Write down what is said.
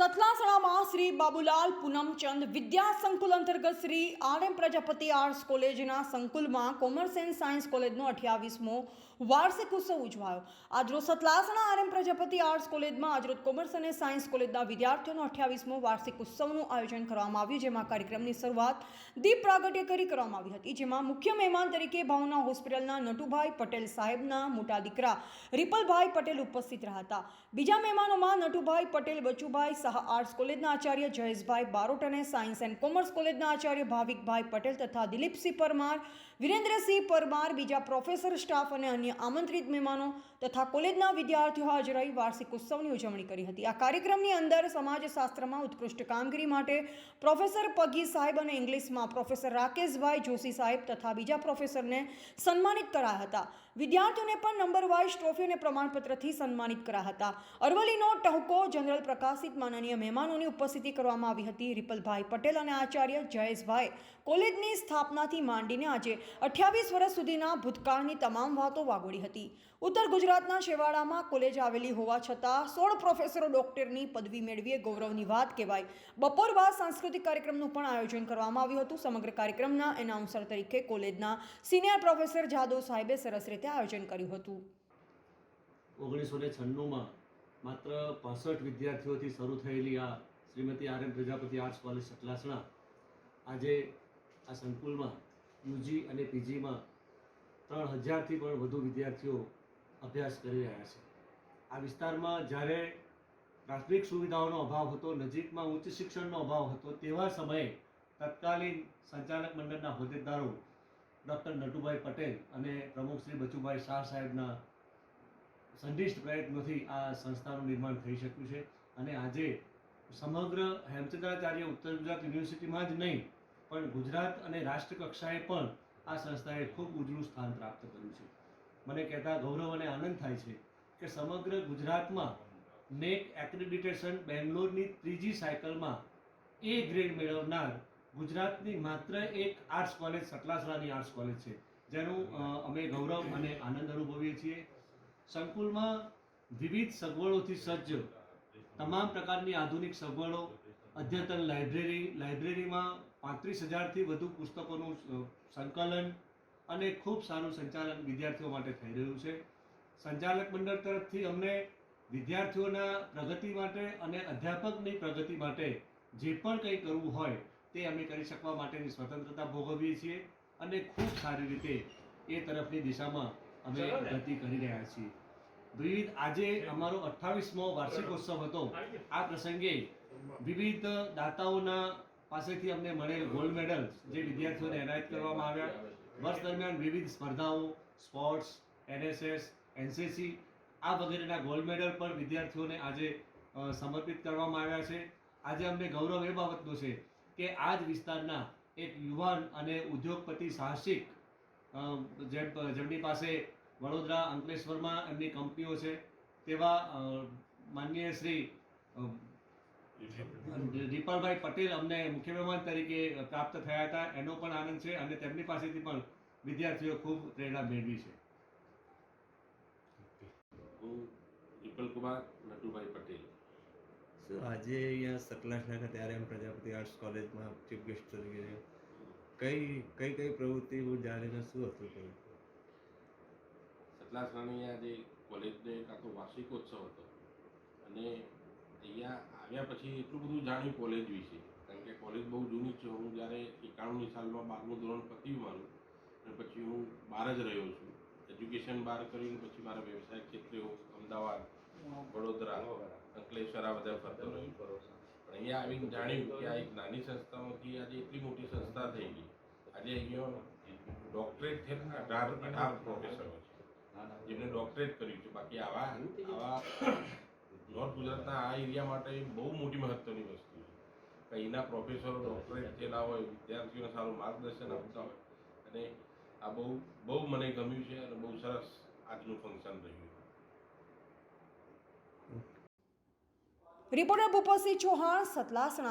સતલાસણામાં શ્રી બાબુલાલ પૂનમચંદ વિદ્યા સંકુલ અંતર્ગત Shri R M Prajapati arts કોલેજના સંકુલમાં કોમર્સ એન્ડ સાયન્સ કોલેજનો અઠ્યાવીસમો વાર્ષિક ઉત્સવ ઉજવાયો. આજરોજ Satlasana R M Prajapati arts કોલેજમાં આજરોજ કોમર્સ અને સાયન્સ કોલેજના વિદ્યાર્થીઓનો અઠ્યાવીસમો વાર્ષિક ઉત્સવનું આયોજન કરવામાં આવ્યું, જેમાં કાર્યક્રમની શરૂઆત દીપ પ્રાગટ્ય કરી કરવામાં આવી હતી, જેમાં મુખ્ય મહેમાન તરીકે ભાવના હોસ્પિટલના નટુભાઈ પટેલ સાહેબના મોટા દીકરા રિપલભાઈ પટેલ ઉપસ્થિત રહ્યા હતા. બીજા મહેમાનોમાં નટુભાઈ પટેલ, બચુભાઈ શાહ આર્ટ્સ કોલેજના આચાર્ય જયેશભાઈ બારોટ અને સાયન્સ એન્ડ કોમર્સ કોલેજના આચાર્ય ભાવિકભાઈ પટેલ તથા દિલીપસિંહ પરમાર, વિરેન્દ્રસિંહ પરમાર, બીજા પ્રોફેસર સ્ટાફ અને અન્ય આમંત્રિત મહેમાનો તથા કોલેજના વિદ્યાર્થીઓ હાજર રહી વાર્ષિક ઉત્સવની ઉજવણી કરી હતી. આ કાર્યક્રમની અંદર સમાજશાસ્ત્રમાં ઉત્કૃષ્ટ કામગીરી માટે પ્રોફેસર પગી સાહેબ અને ઇંગ્લિશમાં પ્રોફેસર રાકેશભાઈ જોશી સાહેબ તથા બીજા પ્રોફેસરને સન્માનિત કરાયા હતા. વિદ્યાર્થીઓને પણ નંબર વાઇઝ ટ્રોફી અને પ્રમાણપત્રથી સન્માનિત કરાયા હતા. અરવલ્લીનો ટહુકો જનરલ પ્રકાશિત માનનીય મહેમાનોની ઉપસ્થિતિ કરવામાં આવી હતી. રિપલભાઈ પટેલ અને આચાર્ય જયેશભાઈ કોલેજની સ્થાપનાથી માંડીને આજે અઠ્યાવીસ વર્ષ સુધીના ભૂતકાળની તમામ વાતો વાગોળી હતી. ઉત્તર ગુજરાતના શેવાડામાં કોલેજ આવેલી હોવા છતાં સોળ પ્રોફેસરો ડોક્ટરની પદવી મેળવી એ ગૌરવની વાત કહેવાય. બપોર બાદ સાંસ્કૃતિક કાર્યક્રમનું પણ આયોજન કરવામાં આવ્યું હતું. સમગ્ર કાર્યક્રમના એનાઉન્સર તરીકે કોલેજના સિનિયર પ્રોફેસર જાદવ સાહેબે સરસ રીતે આયોજન કર્યું હતું. ઓગણીસો ને છન્નુંમાં માત્ર પાસઠ વિદ્યાર્થીઓથી શરૂ થયેલી આ Shrimati R M Prajapati arts college Satlasana આજે આ સંકુલમાં યુજી અને પીજીમાં ત્રણ હજારથી પણ વધુ વિદ્યાર્થીઓ અભ્યાસ કરી રહ્યા છે. આ વિસ્તારમાં જ્યારે પ્રાથમિક સુવિધાઓનો અભાવ હતો, નજીકમાં ઉચ્ચ શિક્ષણનો અભાવ હતો, તેવા સમયે તત્કાલીન સંચાલક મંડળના હોદ્દેદારો ડૉક્ટર નટુભાઈ પટેલ અને પ્રમુખ શ્રી બચુભાઈ શાહ સાહેબના સંદિષ્ટ પ્રયત્નોથી આ સંસ્થાનું નિર્માણ થઈ શક્યું છે. અને આજે સમગ્ર હેમચંદ્રાચાર્ય ઉત્તર ગુજરાત યુનિવર્સિટીમાં જ નહીં, પણ ગુજરાત અને રાષ્ટ્રકક્ષાએ પણ આ સંસ્થાએ ખૂબ ઉજળું સ્થાન પ્રાપ્ત કર્યું છે. મને કહેતા ગૌરવ અને આનંદ થાય છે કે સમગ્ર ગુજરાતમાં નેક એક્રેડિટેશન બેંગ્લોરની ત્રીજી સાયકલમાં એ ગ્રેડ મેળવનાર ગુજરાતની માત્ર એક આર્ટ્સ કોલેજ, સટલાસરાની આર્ટ્સ કોલેજ છે, જેનું અમે ગૌરવ અને આનંદ અનુભવીએ છીએ. સંકુલમાં વિવિધ સગવડોથી સજ્જ તમામ પ્રકારની આધુનિક સગવડો, અદ્યતન લાઇબ્રેરી, લાઇબ્રેરીમાં પાંત્રીસ હજારથી વધુ પુસ્તકોનું સંકલન અને ખૂબ સારું સંચાલન વિદ્યાર્થીઓ માટે થઈ રહ્યું છે. સંચાલક મંડળ તરફથી અમને વિદ્યાર્થીઓના પ્રગતિ માટે અને અધ્યાપકની પ્રગતિ માટે જે પણ કંઈ કરવું હોય તે અમે કરી શકવા માટેની સ્વતંત્રતા ભોગવીએ છીએ અને ખૂબ સારી રીતે એ તરફની દિશામાં અમે ગતિ કરી રહ્યા છીએ. વિવિધ આજે અમારો અઠ્ઠાવીસમો વાર્ષિકોત્સવ હતો. આ પ્રસંગે વિવિધ દાતાઓના પાસેથી અમને મળેલ ગોલ્ડ મેડલ જે વિદ્યાર્થીઓને એનાયત કરવામાં આવ્યા. વર્ષ દરમિયાન વિવિધ સ્પર્ધાઓ સ્પોર્ટ્સ એનએસએસ એનસીસી આ વગેરેના ગોલ્ડ મેડલ પણ વિદ્યાર્થીઓને આજે સમર્પિત કરવામાં આવ્યા છે. આજે અમને ગૌરવ એ બાબતનું છે કે આ જ વિસ્તારના એક યુવાન અને ઉદ્યોગપતિ સાહસિક જેમની પાસે વડોદરા અંકલેશ્વરમાં એમની કંપનીઓ છે તેવા માનનીય શ્રી દીપાલભાઈ પટેલ અમને મુખ્ય મહેમાન તરીકે પ્રાપ્ત થયા હતા એનો પણ આનંદ છે અને તેમની પાસેથી પણ વિદ્યાર્થીઓ ખૂબ પ્રેરણા મેળવી છે હું વિપલ કુમાર નટુભાઈ પટેલ સર આજે અહીંયા સતલાસના ખાતે ત્યારે એમ પ્રજાપતિ આર્ટ્સ કોલેજમાં ચીફ ગેસ્ટ તરીકે છે. કઈ કઈ કઈ પ્રવૃત્તિ જાણીને શું હતું કઈ સતલા આ જે કોલેજનો કાં તો વાર્ષિકોત્સવ હતો. અને અહીંયા આવ્યા પછી એટલું બધું જાણ્યું કોલેજ વિશે. કારણ કે કોલેજ બહુ જૂની છે. હું જ્યારે એકાણુંની સાલમાં બારમું ધોરણ પત્યું મારું અને પછી હું બહાર જ રહ્યો છું. એજ્યુકેશન બહાર કરીને પછી મારા વ્યવસાય ક્ષેત્રે અમદાવાદ, વડોદરા, અંકલેશ્વર આ બધા ફરતો રહ્યો. પણ અહીંયા આવીને જાણ્યું કે આ એક નાની સંસ્થામાંથી આજે એટલી મોટી સંસ્થા થઈ ગઈ. આજે ડોક્ટરેટ થયેલા અઢાર અઢાર પ્રોફેસરો છે. જેમણે ડોક્ટરેટ કર્યું છે. બાકી આવા આવા નોર્થ ગુજરાતના આ એરિયા માટે બહુ મોટી મહત્વની વસ્તુ છે. કે પ્રોફેસરો ડોક્ટરેટ થયેલા હોય, વિદ્યાર્થીઓને સારું માર્ગદર્શન આપતા હોય. અને આ બહુ બહુ મને ગમ્યું છે અને બહુ સરસ આજનું ફંક્શન રહ્યું રિપોર્ટર ભૂપતસિંહ ચૌહાણ, સતલાસણા.